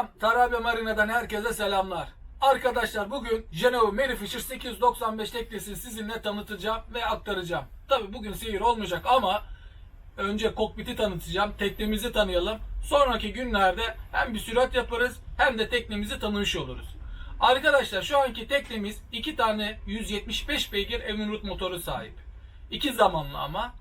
selam. Tarabya Marina'dan herkese selamlar. Arkadaşlar bugün Genova Merryfisher 895 teknesini sizinle tanıtacağım ve aktaracağım. Tabi bugün seyir olmayacak ama önce kokpiti tanıtacağım, teknemizi tanıyalım. Sonraki günlerde hem bir sürat yaparız hem de teknemizi tanımış oluruz. Arkadaşlar şu anki teknemiz iki tane 175 beygir Evinrude motoru sahip. İki zamanlı ama.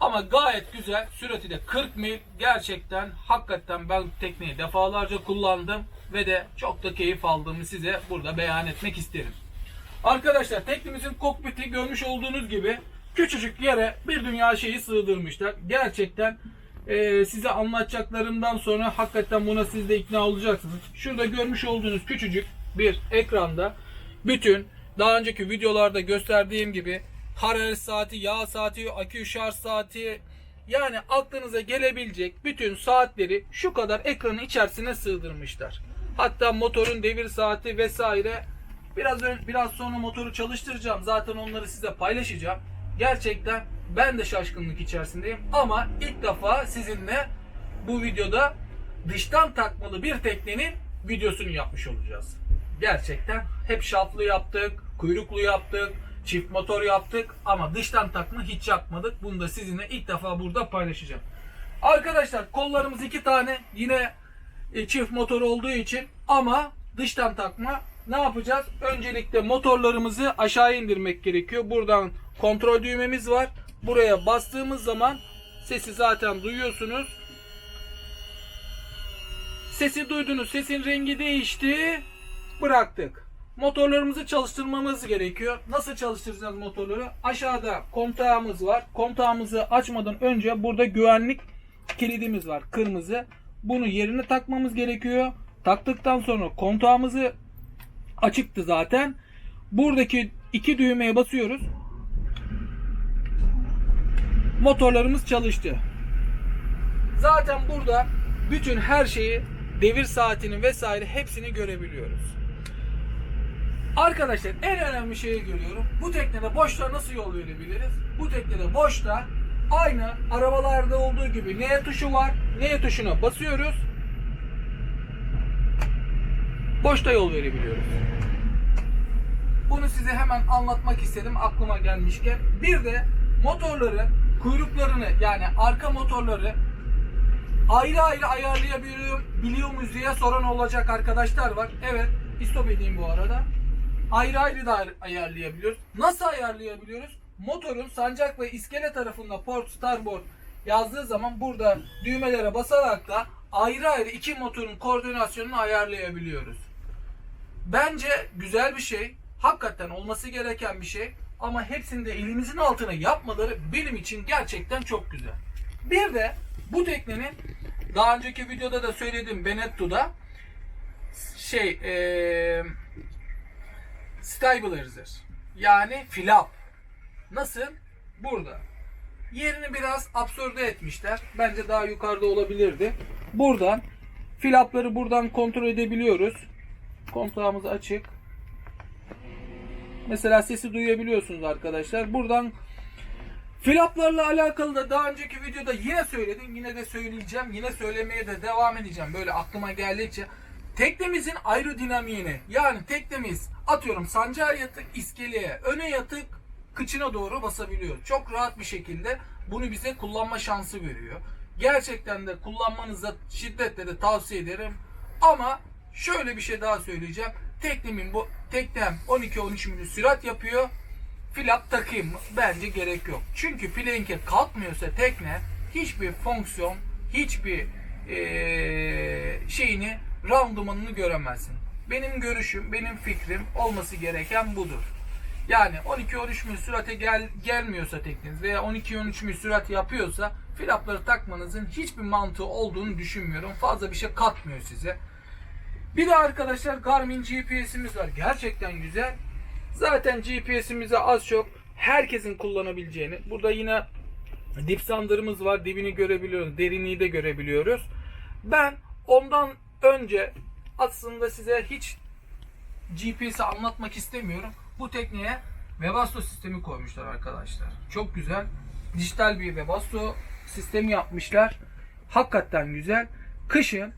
Ama gayet güzel. Sürati de 40 mil. Gerçekten hakikaten ben tekneyi defalarca kullandım ve de çok da keyif aldığımı size burada beyan etmek isterim. Arkadaşlar teknemizin kokpiti görmüş olduğunuz gibi küçücük yere bir dünya şeyi sığdırmışlar. Gerçekten e, size anlatacaklarımdan sonra hakikaten buna siz de ikna olacaksınız. Şurada görmüş olduğunuz küçücük bir ekranda bütün daha önceki videolarda gösterdiğim gibi hararet saati, yağ saati, akü şarj saati yani aklınıza gelebilecek bütün saatleri şu kadar ekranın içerisine sığdırmışlar. Hatta motorun devir saati vesaire biraz ön, biraz sonra motoru çalıştıracağım. Zaten onları size paylaşacağım. Gerçekten ben de şaşkınlık içerisindeyim ama ilk defa sizinle bu videoda dıştan takmalı bir teknenin videosunu yapmış olacağız. Gerçekten hep şaflı yaptık, kuyruklu yaptık, çift motor yaptık ama dıştan takma hiç yapmadık. Bunu da sizinle ilk defa burada paylaşacağım. Arkadaşlar kollarımız iki tane yine e, çift motor olduğu için ama dıştan takma ne yapacağız? Öncelikle motorlarımızı aşağı indirmek gerekiyor. Buradan kontrol düğmemiz var. Buraya bastığımız zaman sesi zaten duyuyorsunuz. Sesi duydunuz. Sesin rengi değişti. Bıraktık. Motorlarımızı çalıştırmamız gerekiyor. Nasıl çalıştıracağız motorları? Aşağıda kontağımız var. Kontağımızı açmadan önce burada güvenlik kilidimiz var. Kırmızı. Bunu yerine takmamız gerekiyor. Taktıktan sonra kontağımızı açıktı zaten. Buradaki iki düğmeye basıyoruz. Motorlarımız çalıştı. Zaten burada bütün her şeyi devir saatini vesaire hepsini görebiliyoruz. Arkadaşlar en önemli şeyi görüyorum. Bu teknede boşta nasıl yol verebiliriz? Bu teknede boşta aynı arabalarda olduğu gibi N tuşu var. N tuşuna basıyoruz. Boşta yol verebiliyoruz. Bunu size hemen anlatmak istedim aklıma gelmişken. Bir de motorları, kuyruklarını yani arka motorları ayrı ayrı ayarlayabiliyor biliyor muyuz diye soran olacak arkadaşlar var. Evet, istop edeyim bu arada. Ayrı ayrı da ayarlayabiliyoruz. Nasıl ayarlayabiliyoruz? Motorun sancak ve iskele tarafında port starboard yazdığı zaman burada düğmelere basarak da ayrı ayrı iki motorun koordinasyonunu ayarlayabiliyoruz. Bence güzel bir şey. Hakikaten olması gereken bir şey. Ama hepsini de elimizin altına yapmaları benim için gerçekten çok güzel. Bir de bu teknenin daha önceki videoda da söyledim Benetto'da şey eee stabilizer yani flap nasıl? Burada. Yerini biraz absürde etmişler. Bence daha yukarıda olabilirdi. Buradan flapları buradan kontrol edebiliyoruz. Kontağımız açık. Mesela sesi duyabiliyorsunuz arkadaşlar. Buradan Flaplarla alakalı da daha önceki videoda yine söyledim. Yine de söyleyeceğim. Yine söylemeye de devam edeceğim. Böyle aklıma geldikçe. Teknemizin aerodinamiğini yani teknemiz atıyorum sancağa yatık iskeleye öne yatık kıçına doğru basabiliyor. Çok rahat bir şekilde bunu bize kullanma şansı veriyor. Gerçekten de kullanmanızı şiddetle de tavsiye ederim. Ama şöyle bir şey daha söyleyeceğim. Teknemin bu teknem 12-13 mil sürat yapıyor flap takayım mı? Bence gerek yok. Çünkü plank'e kalkmıyorsa tekne hiçbir fonksiyon, hiçbir ee, şeyini randımanını göremezsin. Benim görüşüm, benim fikrim olması gereken budur. Yani 12-13 mil sürate gel, gelmiyorsa tekneniz veya 12-13 mil sürat yapıyorsa flapları takmanızın hiçbir mantığı olduğunu düşünmüyorum. Fazla bir şey katmıyor size. Bir de arkadaşlar Garmin GPS'imiz var. Gerçekten güzel. Zaten GPS'imize az çok herkesin kullanabileceğini. Burada yine dip sandırımız var. Dibini görebiliyoruz. Derinliği de görebiliyoruz. Ben ondan önce aslında size hiç GPS'i anlatmak istemiyorum. Bu tekneye Webasto sistemi koymuşlar arkadaşlar. Çok güzel. Dijital bir Webasto sistemi yapmışlar. Hakikaten güzel. Kışın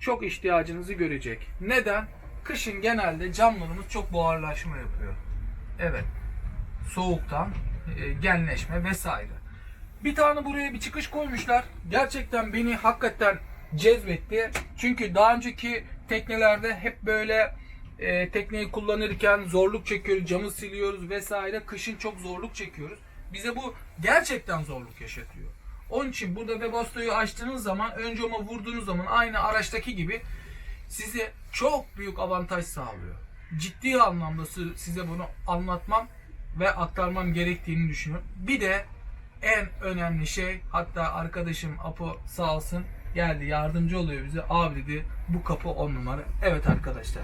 çok ihtiyacınızı görecek. Neden? Kışın genelde camlarımız çok buharlaşma yapıyor. Evet. Soğuktan, e, genleşme vesaire. Bir tane buraya bir çıkış koymuşlar. Gerçekten beni hakikaten cezbetti. Çünkü daha önceki teknelerde hep böyle e, tekneyi kullanırken zorluk çekiyoruz, camı siliyoruz vesaire. Kışın çok zorluk çekiyoruz. Bize bu gerçekten zorluk yaşatıyor. Onun için burada Webasto'yu açtığınız zaman önce ona vurduğunuz zaman aynı araçtaki gibi size çok büyük avantaj sağlıyor. Ciddi anlamda size bunu anlatmam ve aktarmam gerektiğini düşünüyorum. Bir de en önemli şey hatta arkadaşım Apo sağ olsun geldi yardımcı oluyor bize. Abi dedi bu kapı 10 numara. Evet arkadaşlar.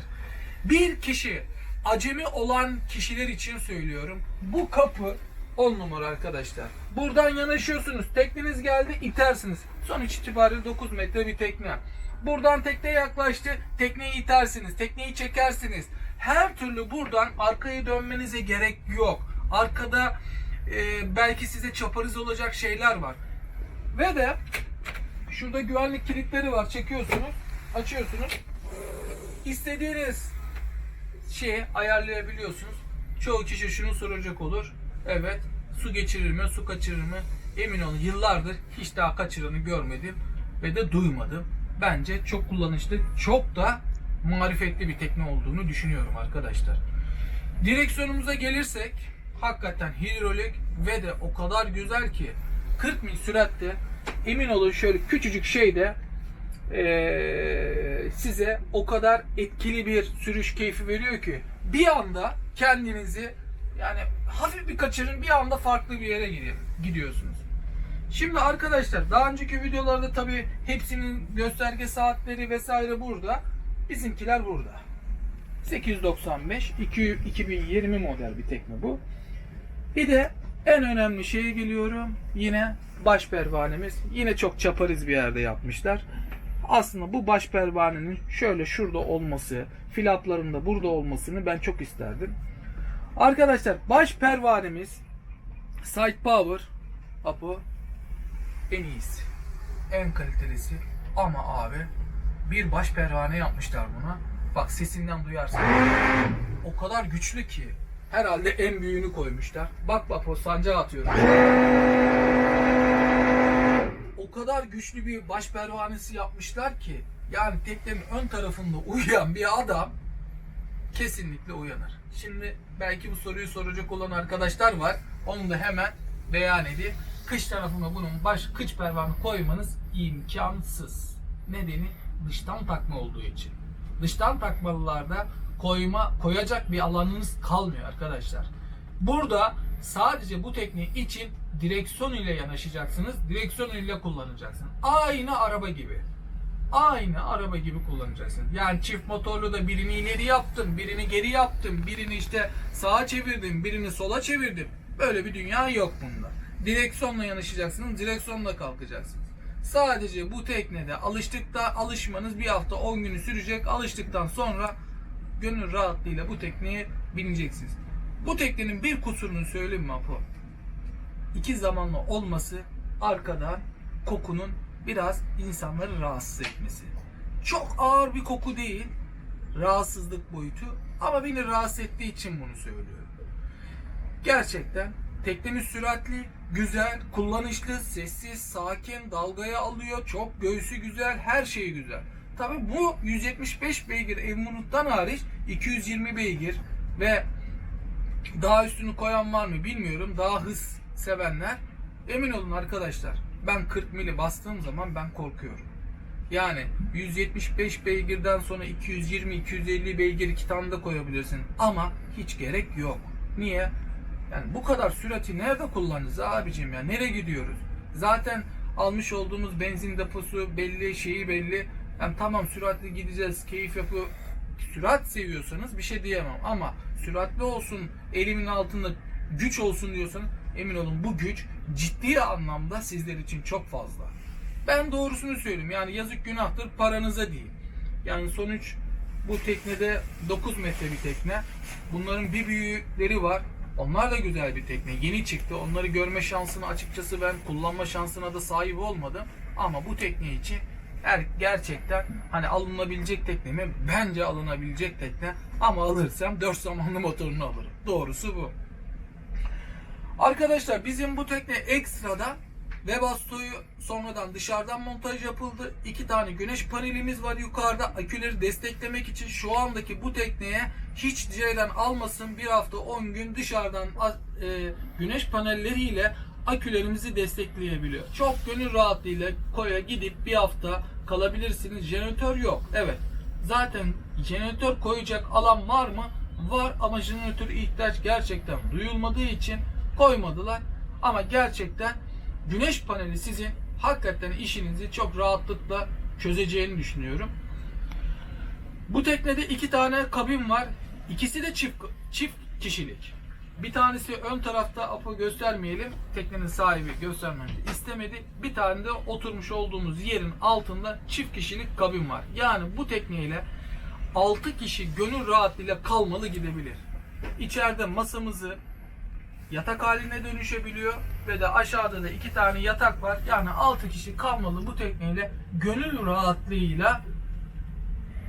Bir kişi acemi olan kişiler için söylüyorum. Bu kapı 10 numara arkadaşlar. Buradan yanaşıyorsunuz. Tekneniz geldi itersiniz. Sonuç itibariyle 9 metre bir tekne. Buradan tekne yaklaştı. Tekneyi itersiniz. Tekneyi çekersiniz. Her türlü buradan arkaya dönmenize gerek yok. Arkada e, belki size çaparız olacak şeyler var. Ve de şurada güvenlik kilitleri var. Çekiyorsunuz. Açıyorsunuz. İstediğiniz şeyi ayarlayabiliyorsunuz. Çoğu kişi şunu soracak olur. Evet su geçirir mi, su kaçırır mı? Emin olun yıllardır hiç daha kaçıranı görmedim ve de duymadım. Bence çok kullanışlı, çok da marifetli bir tekne olduğunu düşünüyorum arkadaşlar. Direksiyonumuza gelirsek hakikaten hidrolik ve de o kadar güzel ki 40 mil süratte emin olun şöyle küçücük şeyde eee, size o kadar etkili bir sürüş keyfi veriyor ki bir anda kendinizi yani hafif bir kaçırın bir anda farklı bir yere gidiyor- gidiyorsunuz. Şimdi arkadaşlar daha önceki videolarda tabi hepsinin gösterge saatleri vesaire burada. Bizimkiler burada. 895 2 2020 model bir tekne bu. Bir de en önemli şeye geliyorum. Yine baş pervanemiz. Yine çok çapariz bir yerde yapmışlar. Aslında bu baş pervanenin şöyle şurada olması, flaplarında burada olmasını ben çok isterdim. Arkadaşlar baş pervanemiz Side Power Apo en iyisi. En kalitelisi. Ama abi bir baş pervane yapmışlar buna. Bak sesinden duyarsın. O kadar güçlü ki. Herhalde en büyüğünü koymuşlar. Bak bak o sancağı atıyorum. O kadar güçlü bir baş pervanesi yapmışlar ki. Yani teknenin ön tarafında uyuyan bir adam kesinlikle uyanır. Şimdi belki bu soruyu soracak olan arkadaşlar var. Onu da hemen beyan edeyim. Kış tarafına bunun baş kıç pervanı koymanız imkansız. Nedeni dıştan takma olduğu için. Dıştan takmalılarda koyma koyacak bir alanınız kalmıyor arkadaşlar. Burada sadece bu tekne için direksiyon ile yanaşacaksınız. Direksiyon ile kullanacaksınız. Aynı araba gibi. Aynı araba gibi kullanacaksın. Yani çift motorlu da birini ileri yaptım, birini geri yaptım, birini işte sağa çevirdim, birini sola çevirdim. Böyle bir dünya yok bunda. Direksiyonla yanaşacaksınız, direksiyonla kalkacaksınız. Sadece bu teknede alıştıkta alışmanız bir hafta 10 günü sürecek. Alıştıktan sonra gönül rahatlığıyla bu tekneye bineceksiniz. Bu teknenin bir kusurunu söyleyeyim mi Apo? iki zamanlı olması arkadan kokunun biraz insanları rahatsız etmesi. Çok ağır bir koku değil, rahatsızlık boyutu ama beni rahatsız ettiği için bunu söylüyorum. Gerçekten teknemiz süratli, güzel, kullanışlı, sessiz, sakin, dalgaya alıyor, çok göğsü güzel, her şeyi güzel. Tabi bu 175 beygir Emunut'tan hariç 220 beygir ve daha üstünü koyan var mı bilmiyorum. Daha hız sevenler. Emin olun arkadaşlar. Ben 40 mili bastığım zaman ben korkuyorum. Yani 175 beygirden sonra 220-250 beygir de koyabilirsin. Ama hiç gerek yok. Niye? Yani bu kadar sürati nerede kullanacağız abicim ya? Nereye gidiyoruz? Zaten almış olduğumuz benzin deposu belli, şeyi belli. Yani tamam süratli gideceğiz, keyif yapıyor. Sürat seviyorsanız bir şey diyemem ama süratli olsun, elimin altında güç olsun diyorsanız emin olun bu güç ciddi anlamda sizler için çok fazla. Ben doğrusunu söyleyeyim. Yani yazık günahtır paranıza değil. Yani sonuç bu teknede 9 metre bir tekne. Bunların bir büyükleri var. Onlar da güzel bir tekne. Yeni çıktı. Onları görme şansını açıkçası ben kullanma şansına da sahip olmadım. Ama bu tekne için her gerçekten hani alınabilecek tekne mi? Bence alınabilecek tekne. Ama alırsam 4 zamanlı motorunu alırım. Doğrusu bu. Arkadaşlar bizim bu tekne ekstrada Webasto'yu sonradan dışarıdan montaj yapıldı. İki tane güneş panelimiz var yukarıda. Aküleri desteklemek için şu andaki bu tekneye hiç C'den almasın bir hafta 10 gün dışarıdan e, güneş panelleriyle akülerimizi destekleyebiliyor. Çok gönül rahatlığıyla koya gidip bir hafta kalabilirsiniz. Jeneratör yok. Evet. Zaten jeneratör koyacak alan var mı? Var ama jeneratör ihtiyaç gerçekten duyulmadığı için koymadılar. Ama gerçekten güneş paneli sizin hakikaten işinizi çok rahatlıkla çözeceğini düşünüyorum. Bu teknede iki tane kabin var. İkisi de çift çift kişilik. Bir tanesi ön tarafta Apo göstermeyelim. Teknenin sahibi göstermemizi istemedi. Bir tane de oturmuş olduğumuz yerin altında çift kişilik kabin var. Yani bu tekneyle 6 kişi gönül rahatlığıyla kalmalı gidebilir. İçeride masamızı yatak haline dönüşebiliyor ve de aşağıda da iki tane yatak var. Yani 6 kişi kalmalı bu tekneyle gönül rahatlığıyla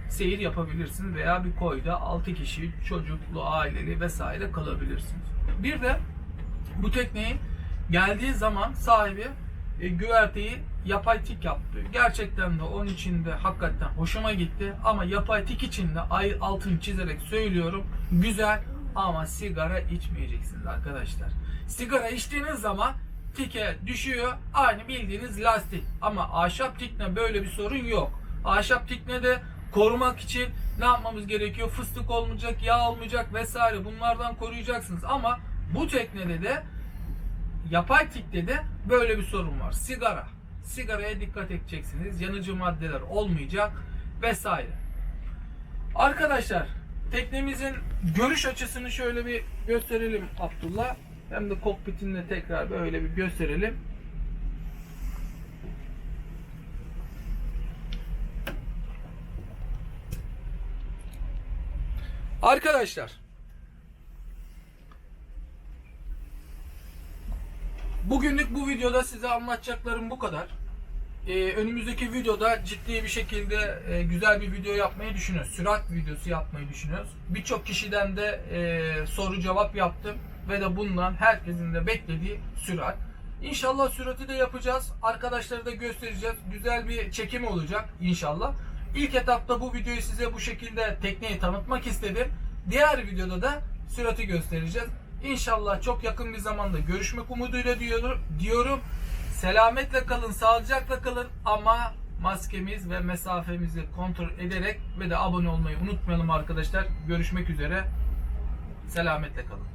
seyir yapabilirsiniz veya bir koyda 6 kişi çocuklu, aileli vesaire kalabilirsiniz. Bir de bu tekneyi geldiği zaman sahibi e, güverteyi yapay tik yaptı. Gerçekten de onun içinde hakikaten hoşuma gitti ama yapay tik içinde ay altını çizerek söylüyorum güzel ama sigara içmeyeceksiniz arkadaşlar. Sigara içtiğiniz zaman tike düşüyor aynı bildiğiniz lastik ama ahşap tikne böyle bir sorun yok. Ahşap tikne de korumak için ne yapmamız gerekiyor? Fıstık olmayacak, yağ olmayacak vesaire bunlardan koruyacaksınız ama bu teknede de yapay tikte de böyle bir sorun var. Sigara. Sigaraya dikkat edeceksiniz. Yanıcı maddeler olmayacak vesaire. Arkadaşlar teknemizin görüş açısını şöyle bir gösterelim Abdullah. Hem de kokpitini de tekrar böyle bir gösterelim. Arkadaşlar Bugünlük bu videoda size anlatacaklarım bu kadar. Ee, önümüzdeki videoda ciddi bir şekilde e, güzel bir video yapmayı düşünüyoruz. Sürat videosu yapmayı düşünüyoruz. Birçok kişiden de e, soru cevap yaptım ve de bundan herkesin de beklediği sürat. İnşallah sürati de yapacağız. Arkadaşlara da göstereceğiz. Güzel bir çekim olacak inşallah. İlk etapta bu videoyu size bu şekilde tekneyi tanıtmak istedim. Diğer videoda da sürati göstereceğiz. İnşallah çok yakın bir zamanda görüşmek umuduyla diyorum. diyorum. Selametle kalın, sağlıcakla kalın ama maskemiz ve mesafemizi kontrol ederek ve de abone olmayı unutmayalım arkadaşlar. Görüşmek üzere. Selametle kalın.